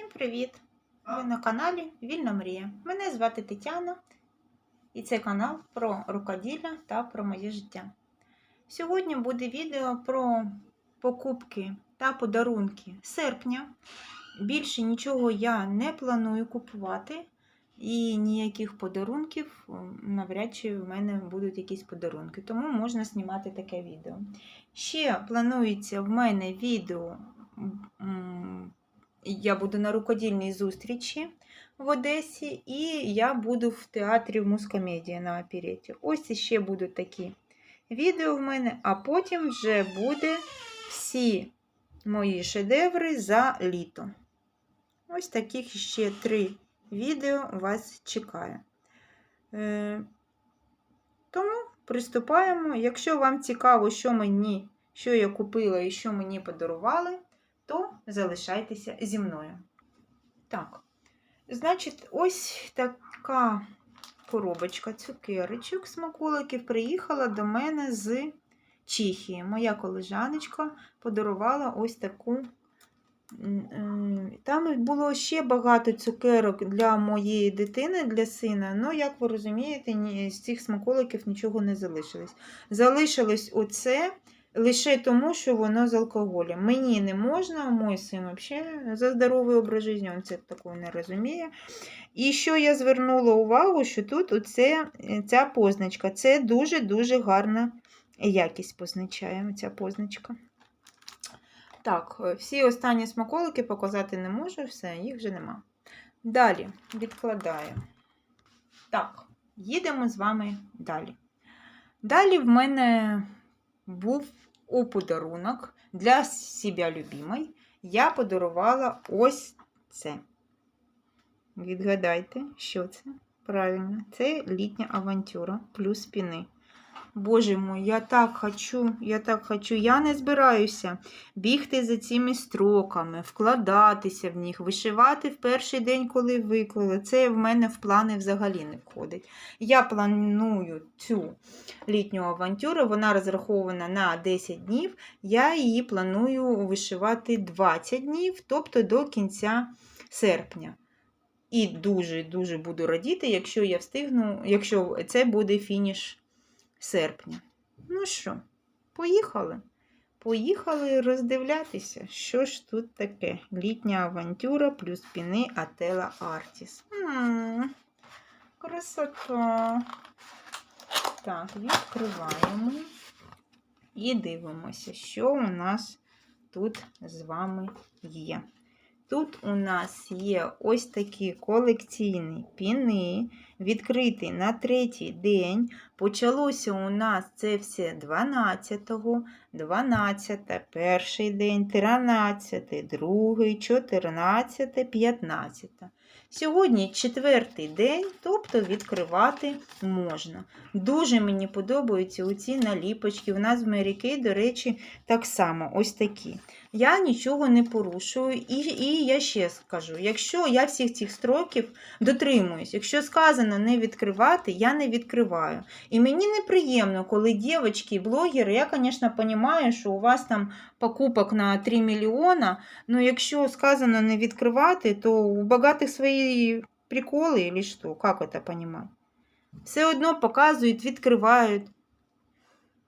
Всім привіт! Ви на каналі Вільна Мрія. Мене звати Тетяна, і це канал про рукоділля та про моє життя. Сьогодні буде відео про покупки та подарунки серпня. Більше нічого я не планую купувати, і ніяких подарунків навряд чи в мене будуть якісь подарунки, тому можна знімати таке відео. Ще планується в мене відео. Я буду на рукодільній зустрічі в Одесі, і я буду в театрі в Мускомедія на опереті. Ось іще будуть такі відео в мене, а потім вже буде всі мої шедеври за літо. Ось таких ще три відео вас чекає. Е, тому приступаємо. Якщо вам цікаво, що мені, що я купила і що мені подарували, то залишайтеся зі мною. Так, значить, ось така коробочка цукерочок смаколиків приїхала до мене з Чехії. Моя колежаночка подарувала ось таку. Там було ще багато цукерок для моєї дитини, для сина. але, як ви розумієте, з цих смаколиків нічого не залишилось. Залишилось оце лише тому, що воно з алкоголем. Мені не можна, мій син взагалі за здоровий образ життя, він це такого не розуміє. І що я звернула увагу, що тут оце, ця позначка. Це дуже-дуже гарна якість позначає ця позначка. Так, всі останні смаколики показати не можу, все, їх вже нема. Далі відкладаю. Так, їдемо з вами далі. Далі в мене був у подарунок для себе любимої. Я подарувала ось це. Відгадайте, що це? Правильно, це літня авантюра плюс піни. Боже мой, я так хочу, я так хочу. Я не збираюся бігти за цими строками, вкладатися в них, вишивати в перший день, коли виклали. Це в мене в плани взагалі не входить. Я планую цю літню авантюру, вона розрахована на 10 днів. Я її планую вишивати 20 днів, тобто до кінця серпня. І дуже-дуже буду радіти, якщо я встигну, якщо це буде фініш серпня. Ну що, поїхали? Поїхали роздивлятися, що ж тут таке. Літня авантюра плюс піни Ателла Артіс. М, Красота. Так, відкриваємо і дивимося, що у нас тут з вами є. Тут у нас є ось такі колекційні піни, відкриті на третій день. Почалося у нас це все 12-го, 12 перший день, 13, другий, 14, 15. Сьогодні четвертий день, тобто відкривати можна. Дуже мені подобаються оці наліпочки. У нас в Kay, до речі, так само ось такі. Я нічого не порушую. І, і я ще скажу: якщо я всіх цих строків дотримуюсь, якщо сказано не відкривати, я не відкриваю. І мені неприємно, коли дівчатки, блогери, я, звісно, розумію, що у вас там покупок на 3 мільйона, але якщо сказано не відкривати, то у багатих свої приколи, или що? Як це розуміти? Все одно показують, відкривають.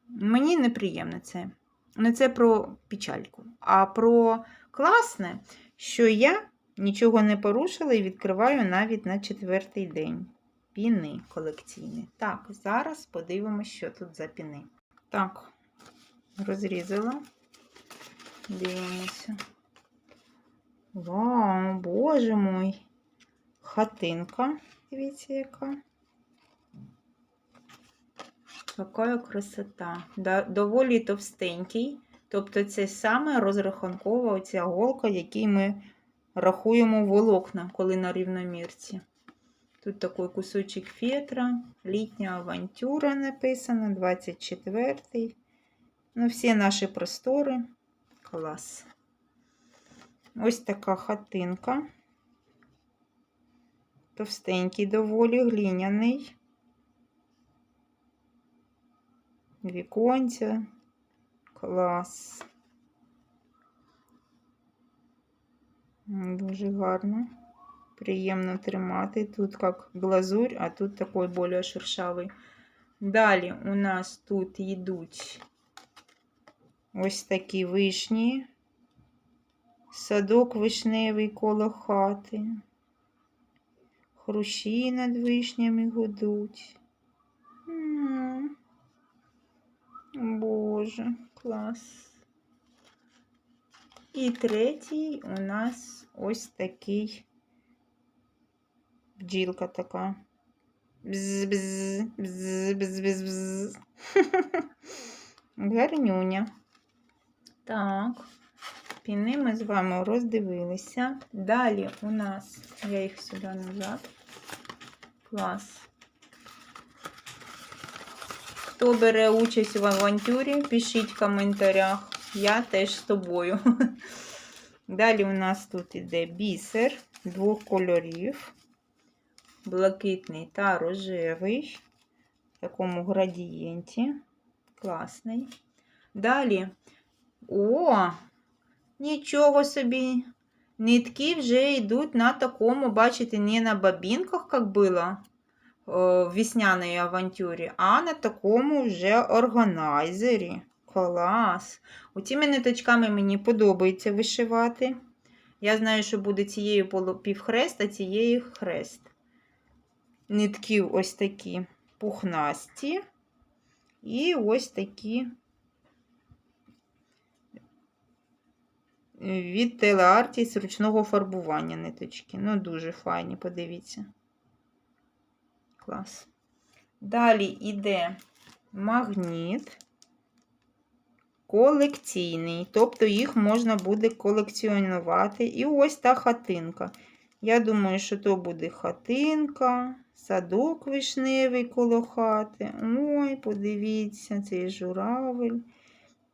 Мені неприємно це. Не це про печальку, а про класне, що я нічого не порушила і відкриваю навіть на четвертий день. Піни колекційні. Так, зараз подивимося, що тут за піни. Так, розрізала. Дивимося. Вау, боже мой! Хатинка. Дивіться, яка. Какая красота. Доволі товстенький. Тобто це саме розрахункова оця голка, який ми рахуємо волокна, коли на рівномірці. Тут такий кусочок фетра, літня авантюра написано, 24-й. Ну, всі наші простори. Клас. Ось така хатинка. Товстенький доволі, глиняний. Віконця. Клас. Дуже гарно. Приємно тримати. Тут як глазурь, а тут такий більш шершавий. Далі у нас тут йдуть ось такі вишні. Садок вишневий коло хати. Хрущі над вишнями гудуть. Боже, клас. І третій у нас ось такий бджілка така. Бз-бз, бз-бз-бз-бз. Гарнюня. Так. Піни ми з вами роздивилися. Далі у нас, я їх сюди назад. Клас. Хто бере участь в авантюрі, пишіть в коментарях. Я теж з тобою. Далі у нас тут іде бісер двох кольорів. Блакитний та рожевий. В такому градієнті. Класний. Далі. О! Нічого собі. Нитки вже йдуть на такому, бачите, не на бобінках, як було в весняній авантюрі, а на такому вже органайзері. Клас! Оціми ниточками мені подобається вишивати. Я знаю, що буде цією півхрест, а цією хрест. Нитки ось такі пухнасті. І ось такі від телеартіс ручного фарбування ниточки. Ну, дуже файні, подивіться. Клас. Далі йде магніт колекційний, тобто їх можна буде колекціонувати. І ось та хатинка. Я думаю, що то буде хатинка, садок вишневий коло хати. Ой, подивіться, цей журавель.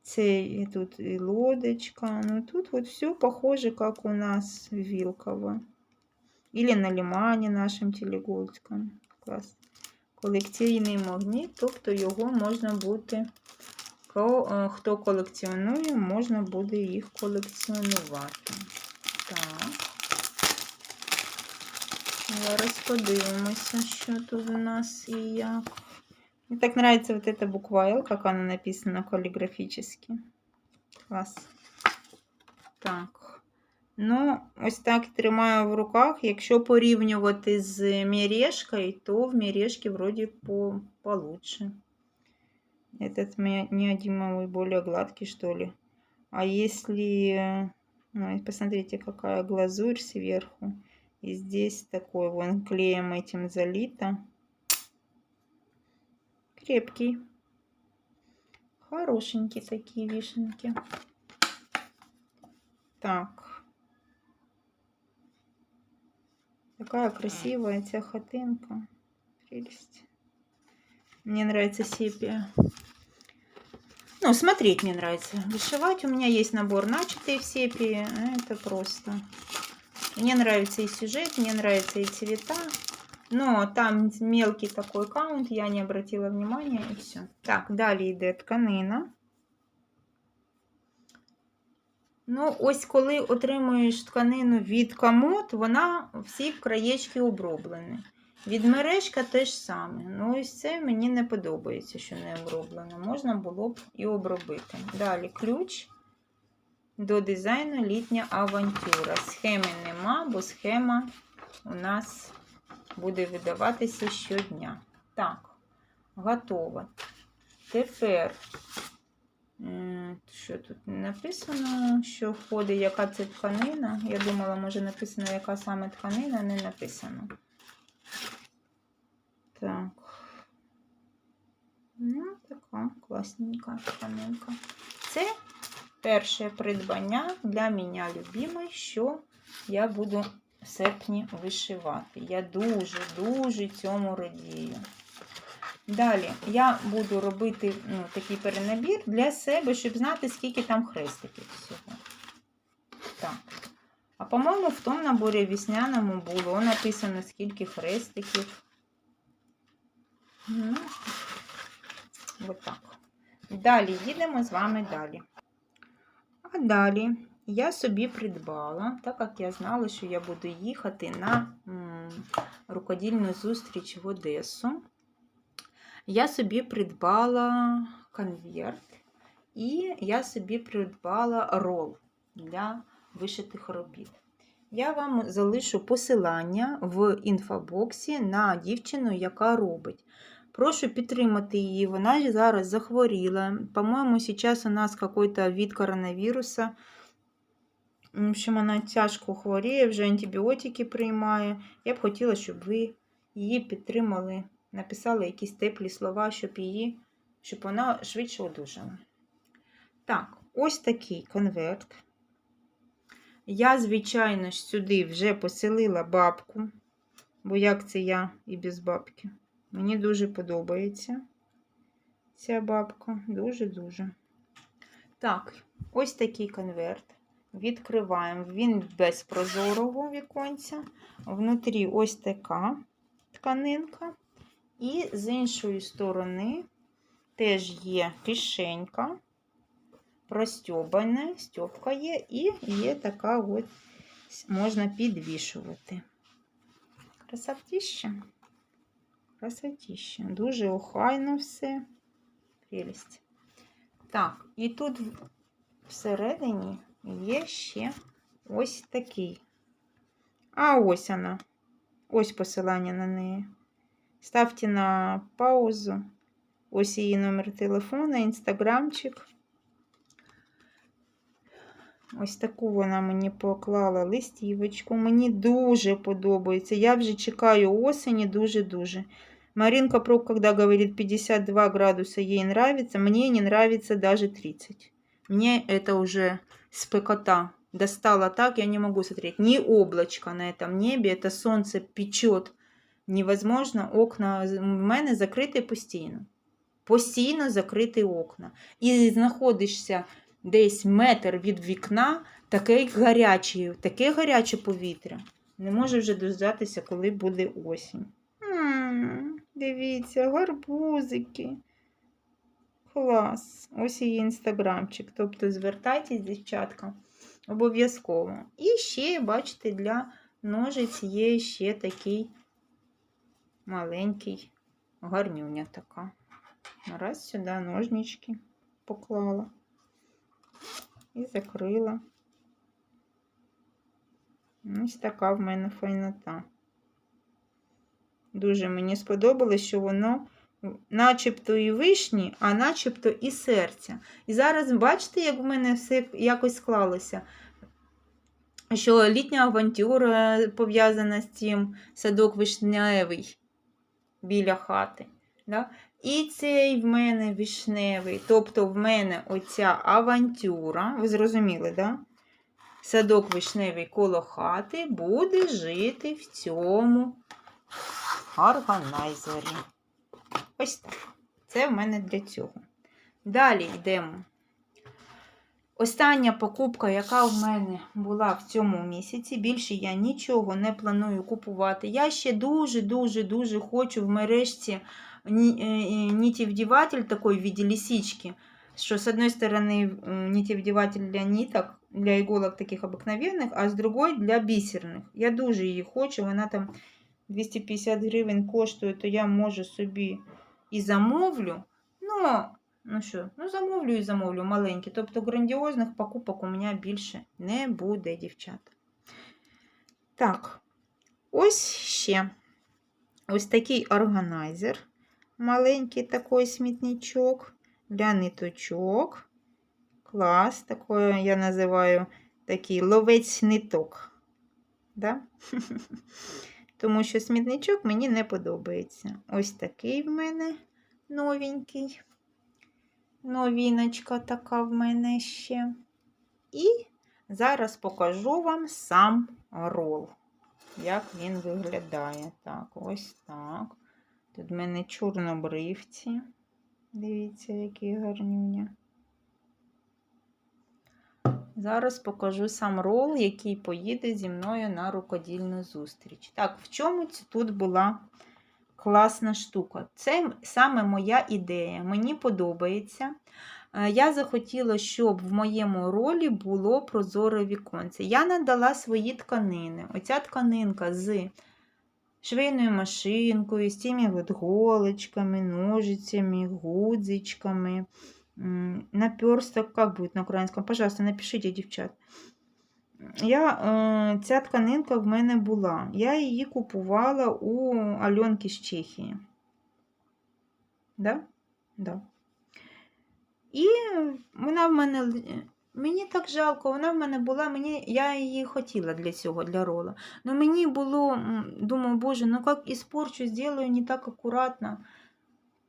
Це і тут і лодочка. Ну тут вот все похоже, как у нас в Вилково. Или на лимані нашим Телегольському. Клас. Колекційний магніт, тобто його можна буде, е, хто колекціонує, можна буде їх колекціонувати. Так. Зараз подивимося, що тут у нас і як. Мне так нравится вот эта буква Л, как она написана каллиграфически. Клас. Так. Ну, ось так тримаю в руках. Якщо порівнювати з мережкою, то в мережке вроде по получше. Этот неодимовый более гладкий, что ли. А если... э, ну, посмотрите, какая глазурь сверху. И здесь такой вон клеем этим залито. Крепкий. Хорошенькие такие вишенки. Так. Такая красивая ця хатинка. Прелесть. Мне нравится сепия. Ну, смотреть мне нравится. Вышивать у меня есть набор начатый в сепии. Это просто. Мне нравится и сюжет, мне нравятся и цвета. Но там мелкий такой каунт, я не обратила внимания и все. Так, далі йде тканина. Ну, ось коли отримуєш тканину від комод, вона всі краєчки оброблені. Від мережка теж саме. Ну, ось це мені не подобається, що не оброблено. Можна було б і обробити. Далі ключ до дизайну літня авантюра. Схеми нема, бо схема у нас буде видаватися щодня. Так, готово. Тепер, що тут написано, що входить, яка це тканина. Я думала, може написано, яка саме тканина, не написано. Так. Ну, така класненька тканинка. Це перше придбання для мене любимої, що я буду в серпні вишивати. Я дуже-дуже цьому радію. Далі я буду робити ну, такий перенабір для себе, щоб знати, скільки там хрестиків всього. Так. А по-моєму, в тому наборі вісняному було написано, скільки хрестиків. Ну, отак. Далі їдемо з вами далі. А далі я собі придбала, так як я знала, що я буду їхати на рукодільну зустріч в Одесу. Я собі придбала конверт і я собі придбала рол для вишитих робіт. Я вам залишу посилання в інфобоксі на дівчину, яка робить. Прошу підтримати її. Вона зараз захворіла. По-моєму, зараз у нас якийсь від коронавіруса. В общем, вона тяжко хворіє, вже антибіотики приймає. Я б хотіла, щоб ви її підтримали, написали якісь теплі слова, щоб її, щоб вона швидше одужала. Так, ось такий конверт. Я, звичайно ж, сюди вже поселила бабку, бо як це я і без бабки. Мені дуже подобається ця бабка. Дуже-дуже. Так, ось такий конверт. Відкриваємо. Він без прозорого віконця. Внутрі ось така тканинка. І з іншої сторони теж є кишенька, простьобана, стьопка є, і є така от, можна підвішувати. Красотища. Красотища. Дуже охайно все. Прелість. Так, і тут всередині є ще ось такий. А ось вона. Ось посилання на неї. Ставте на паузу. Ось її номер телефона, інстаграмчик. Ось таку вона мені поклала листівочку. Мені дуже подобається. Я вже чекаю осені дуже-дуже. Маринка Прок, когда говорит 52 градуса, ей нравится. Мне не нравится даже 30. Мне это уже спекота достало так, я не могу смотреть. Ни облачко на этом небе, это солнце печет. Невозможно, окна в мене закриті постійно. Постійно закриті окна. І знаходишся десь метр від вікна, таке гаряче, таке гаряче повітря. Не можу вже дождатися, коли буде осінь. М, Дивіться, гарбузики. Клас. Ось її інстаграмчик. Тобто звертайтесь, дівчатка, обов'язково. І ще, бачите, для ножиць є ще такий маленький гарнюня така. Раз сюди ножнички поклала і закрила. Ось така в мене файнота. Дуже мені сподобалось, що воно начебто і вишні, а начебто і серця. І зараз бачите, як в мене все якось склалося. Що літня авантюра пов'язана з цим садок вишневий біля хати. Да? І цей в мене вишневий. Тобто в мене оця авантюра, ви зрозуміли, да? Садок вишневий коло хати буде жити в цьому органайзері. Ось. Це в мене для цього. Далі йдемо. Остання покупка, яка в мене була в цьому місяці, більше я нічого не планую купувати. Я ще дуже-дуже-дуже хочу в мережці нитевдеватель такой в виде лисички, что с одной стороны нитевдеватель для ниток, для иголок таких обыкновенных, а с другой для бісерних. Я дуже її хочу, вона там 250 гривень коштує, то я можу собі і замовлю. Ну, ну що, ну замовлю і замовлю маленькі. Тобто грандіозних покупок у мене більше не буде, дівчата. Так, ось ще ось такий органайзер. Маленький такий смітничок для ниточок. Клас, такое я називаю такий ловець ниток. Да? Тому що смітничок мені не подобається. Ось такий в мене новенький. Новіночка така в мене ще. І зараз покажу вам сам рол, як він виглядає. Так, ось так. Тут в мене чорнобривці. Дивіться, які гарнюня. Зараз покажу сам рол, який поїде зі мною на рукодільну зустріч. Так, в чому тут була класна штука? Це саме моя ідея. Мені подобається е, я захотіла, щоб в моєму ролі було прозоре віконце. Я надала свої тканини. Оця тканинка з швейною машинкою, з тими голочками, ножицями, гудзичками. Наперсток, как будет на українському? Пожалуйста, напишіть, дівчат. Я, е, ця тканинка в мене була. Я її купувала у Альонки з Чехії. Да? Да. І вона в мене. Мені так жалко, вона в мене була, мені, я її хотіла для цього, для рола. Но мені було, думаю, боже, ну як іспорчу, зроблю не так акуратно.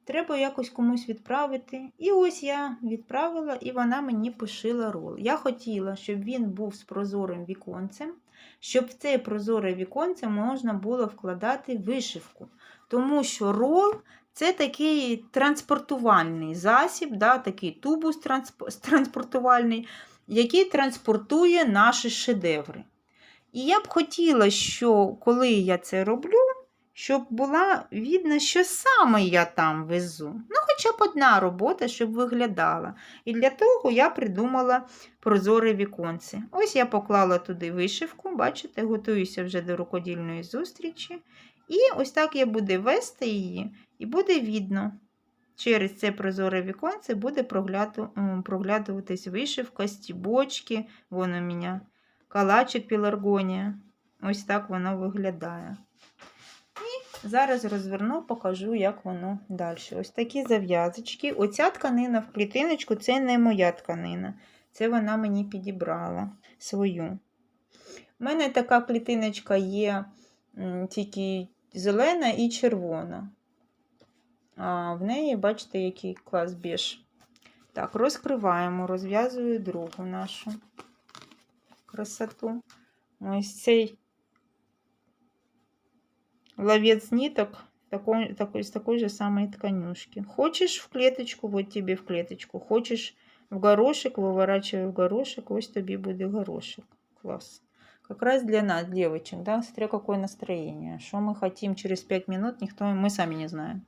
Треба якось комусь відправити. І ось я відправила, і вона мені пошила рол. Я хотіла, щоб він був з прозорим віконцем, щоб в це прозоре віконце можна було вкладати вишивку. Тому що рол це такий транспортувальний засіб, да, такий тубус трансп- транспортувальний, який транспортує наші шедеври. І я б хотіла, що коли я це роблю, щоб була видно, що саме я там везу. Ну, хоча б одна робота, щоб виглядала. І для того я придумала прозоре віконце. Ось я поклала туди вишивку, бачите, готуюся вже до рукодільної зустрічі. І ось так я буду вести її, і буде видно. Через це прозоре віконце буде прогляду, проглядуватись вишивка, стібочки. Вон у мене калачик пеларгонія. Ось так воно виглядає. Зараз розверну, покажу, як воно далі. Ось такі зав'язочки. Оця тканина в клітиночку це не моя тканина. Це вона мені підібрала свою. У мене така клітиночка є тільки зелена і червона. А в неї, бачите, який клас біж. Так, розкриваємо, розв'язую другу нашу красоту. Ось цей ловец ниток такой, такой, с такой же самой тканюшки. Хочешь в клеточку, вот тебе в клеточку. Хочешь в горошек, выворачивай в горошек, ось тобі буде горошек. Класс. Как раз для нас, девочек, да, смотря какое настроение. Что мы хотим через 5 минут, никто, мы сами не знаем.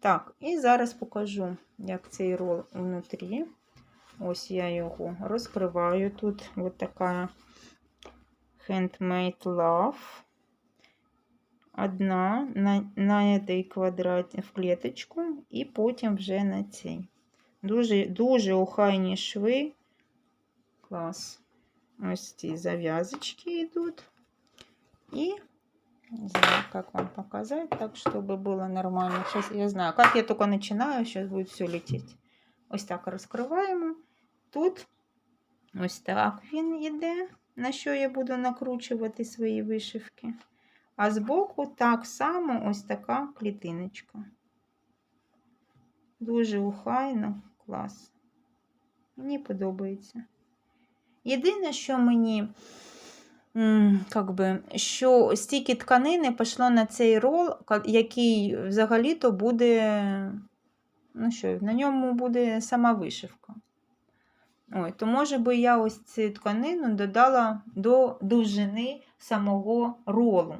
Так, і зараз покажу, як цей рол внутрі. Ось я його розкриваю. Тут вот така Handmade Love. Одна на, на этой квадраті в клеточку, і потім вже на цій. Дуже, дуже охайні шви. Клас. Ось ці зав'язочки йдуть. І не знаю, как вам показать, так, чтобы было нормально. Сейчас я знаю, как я только начинаю, сейчас будет все лететь. Ось так розкриваємо. Тут ось так він іде, на що я буду накручувати свої вишивки. А збоку так само ось така клітиночка. Дуже ухайно, клас. Мені подобається. Єдине, що мені, как би, що стільки тканини пішло на цей рол, який взагалі-то буде, ну що, на ньому буде сама вишивка. Ой, то може би я ось цю тканину додала до довжини самого ролу.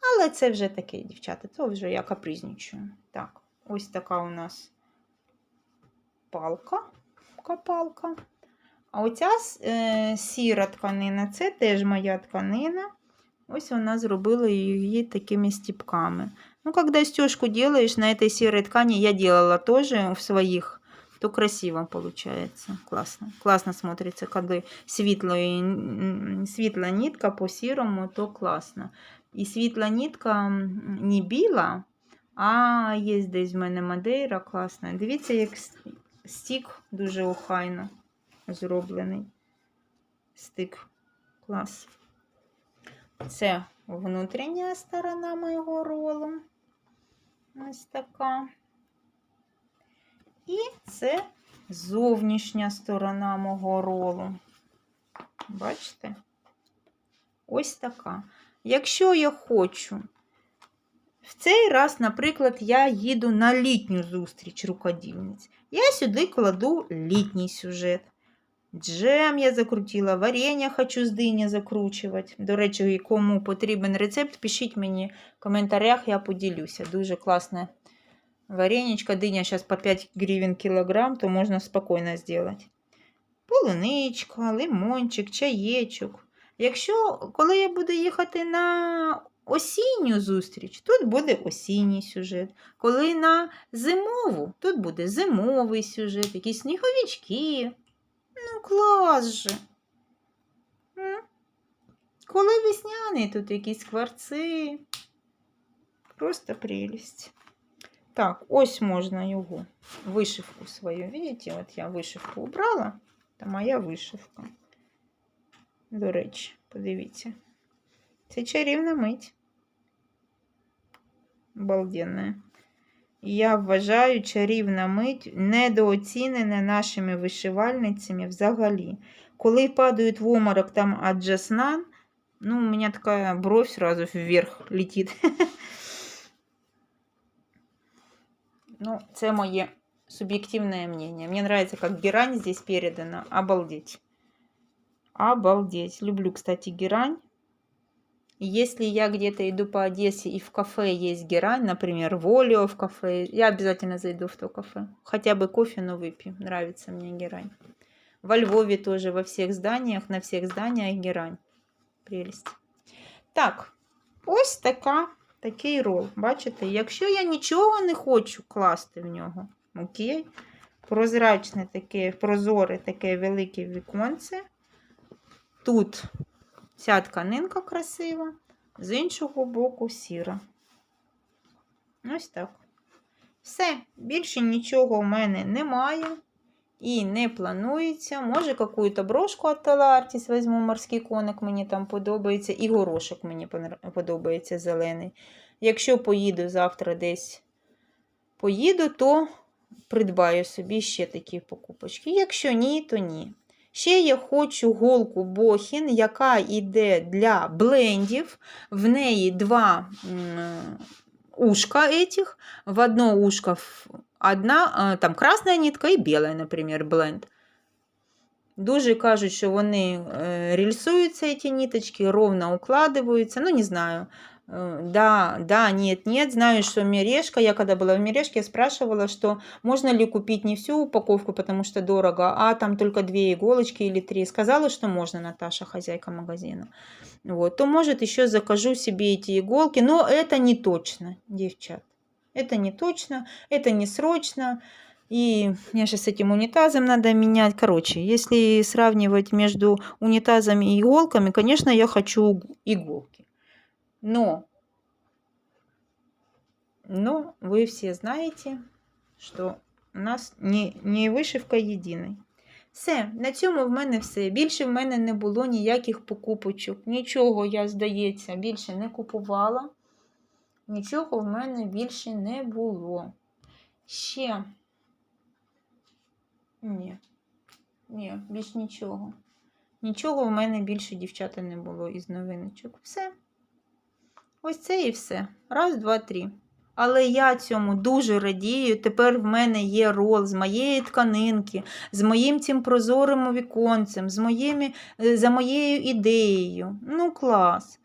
Але це вже таке, дівчата, це вже я капризничаю. Так, ось така у нас палка, копалка. А оця е, сіра тканина це теж моя тканина. Ось вона зробила її такими стіпками. Ну, когда стежку делаешь на этой серой ткани, я делала тоже в своих, то красиво получается. Классно. Классно смотрится, когда світлої, м, світла нитка по сірому, то класно. І світла нитка м, не біла, а є десь в мене мадейра класна. Дивіться, як стік дуже охайно зроблений. Стик. Клас. Це внутрішня сторона моєго ролу. Ось така. І це зовнішня сторона мого ролу. Бачите? Ось така. Якщо я хочу, в цей раз, наприклад, я їду на літню зустріч рукодільниць. Я сюди кладу літній сюжет. Джем я закрутила, варення хочу з дині закручувати. До речі, кому потрібен рецепт, пишіть мені в коментарях, я поділюся. Дуже класне Вареничка, дыня сейчас по 5 гривен килограмм, то можно спокойно сделать. Полуничка, лимончик, чаєчок. Якщо, коли я буду їхати на осінню зустріч, тут буде осінній сюжет. Коли на зимову, тут буде зимовий сюжет, якісь сніговички. Ну, клас же. Коли весняний, тут якісь скворці. Просто прелість. Так, ось можна його вишивку свою. Видите, от я вишивку убрала. Це моя вишивка. До речі, подивіться. Це чарівна мить. Обалденна. Я вважаю, чарівна мить недооцінена нашими вишивальницями взагалі. Коли падають в оморок там от Джаснан, ну, у меня такая бровь сразу вверх летит. Ну, це моє субъективное мнение. Мне нравится, как герань здесь передана. Обалдеть. Обалдеть. Люблю, кстати, герань. И Если я где-то иду по Одессе и в кафе есть герань, например, в Олио в кафе, я обязательно зайду в то кафе. Хотя бы кофе, но выпью. Нравится мне герань. Во Львове тоже во всех зданиях, на всех зданиях герань. Прелість. Так, ось така, такий рол. Бачите, якщо я нічого не хочу класти в нього, окей, прозрачне таке, прозоре таке велике віконце. Тут ця тканинка красива, з іншого боку сіра. Ось так. Все, більше нічого в мене немає. І не планується. Може, какую-то брошку от Талартіс візьму, морський коник мені там подобається, і горошок мені подобається зелений. Якщо поїду завтра десь поїду, то придбаю собі ще такі покупочки. Якщо ні, то ні. Ще я хочу голку Бохін, яка йде для блендів. В неї два ушка этих. В одно ушко одна, там красна нитка і біла, наприклад, бленд. Дуже кажуть, що вони е, рельсуються, ці ниточки, ровно укладываются. Ну, не знаю. Э, Да, да, нет, нет. Знаю, что мережка. Я когда была в мережке, я спрашивала, что можно ли купить не всю упаковку, потому что дорого, а там только две иголочки или три. Сказала, что можно, Наташа, хозяйка магазина. Вот, то, может, еще закажу себе эти иголки, но это не точно, девчат. Это не точно, это не срочно. И мне сейчас с этим унитазом надо менять. Короче, если сравнивать между унитазами и иголками, конечно, я хочу иголки. Но, но вы все знаете, что у нас не, не вишивка єдиний. Все, на цьому в мене все. Більше в мене не було ніяких покупочок. Нічого я, здається, більше не купувала. Нічого в мене більше не було. Ще. Ні. Ні, більш нічого. Нічого в мене більше дівчата не було із новиночок. Все. Ось це і все. Раз, два, три. Але я цьому дуже радію. Тепер в мене є рол з моєї тканинки, з моїм цим прозорим віконцем, з моїми, е, за моєю ідеєю. Ну, клас.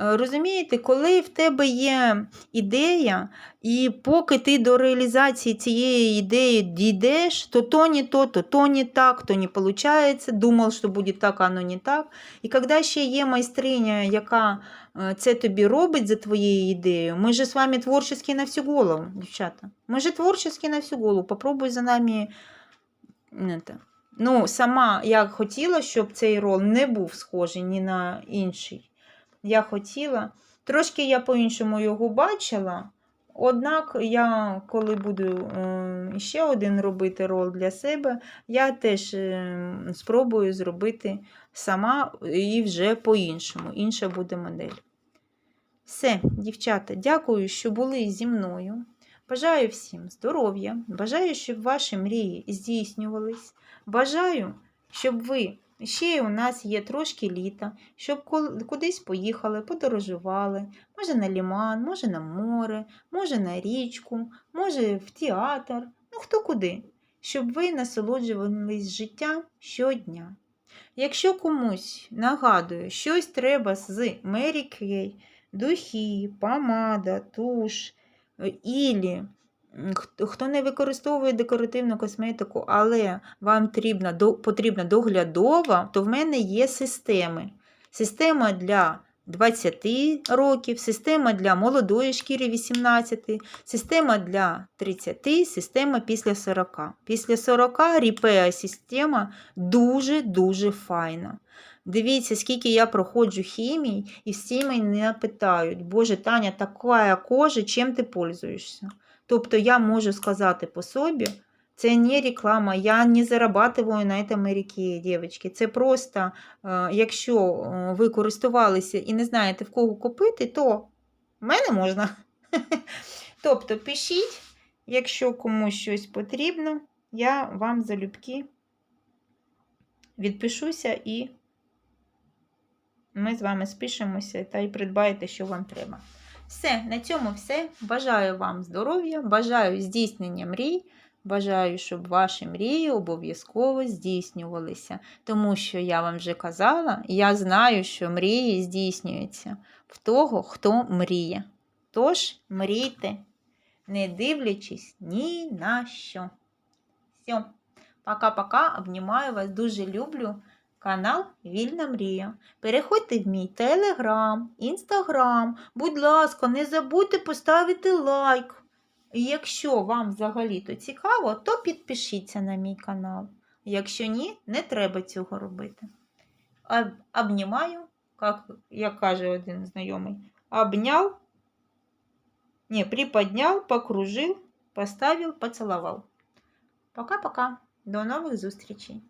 Е, Розумієте, коли в тебе є ідея, і поки ти до реалізації цієї ідеї дійдеш, то то не то, то то не так, то не виходить, думав, що буде так, а не так. І коли ще є майстриня, яка е, це тобі робить за твоєю ідеєю, ми же з вами творчі на всю голову, дівчата. Ми же творчі на всю голову. Попробуй за нами. Ну, сама я хотіла, щоб цей рол не був схожий ні на інший. Я хотіла. Трошки я по-іншому його бачила. Однак я, коли буду е, ще один робити рол для себе, я теж е, спробую зробити сама і вже по-іншому. Інша буде модель. Все, дівчата, дякую, що були зі мною. Бажаю всім здоров'я, бажаю, щоб ваші мрії здійснювались. Бажаю, щоб ви ще у нас є трошки літа, щоб кудись поїхали, подорожували, може на ліман, може на море, може на річку, може в театр, ну хто куди, щоб ви насолоджувались життям щодня. Якщо комусь нагадую, щось треба з Kay, духи, помада, туш, е, ілі хто- не використовує декоративну косметику, але вам потрібна, доглядова, то в мене є системи. Система для 20 років, система для молодої шкіри 18, система для 30, система після 40. Після 40 ріпеа система дуже-дуже файна. Дивіться, скільки я проходжу хімій, і всі мене питають, Боже, Таня, така кожа, чим ти пользуєшся? Тобто я можу сказати по собі, це не реклама, я не зарабатываю на этом реке, дівчатки. Це просто, е, якщо е, ви користувалися і не знаєте, в кого купити, то в мене можна. Тобто пишіть, якщо комусь щось потрібно, я вам залюбки відпишуся і ми з вами спишемося та й придбаєте, що вам треба. Все, на цьому все. Бажаю вам здоров'я, бажаю здійснення мрій. Бажаю, щоб ваші мрії обов'язково здійснювалися. Тому що я вам вже казала, я знаю, що мрії здійснюються в того, хто мріє. Тож мрійте, не дивлячись ні на що. Все. Пока-пока. Обнімаю вас. Дуже люблю канал Вільна Мрія. Переходьте в мій телеграм, інстаграм. Будь ласка, не забудьте поставити лайк. І якщо вам взагалі-то цікаво, то підпишіться на мій канал. Якщо ні, не треба цього робити. Об- Обнімаю, як, як каже один знайомий, обняв, не, приподняв, покружив, поставив, поцілував. Пока-пока. До нових зустрічей!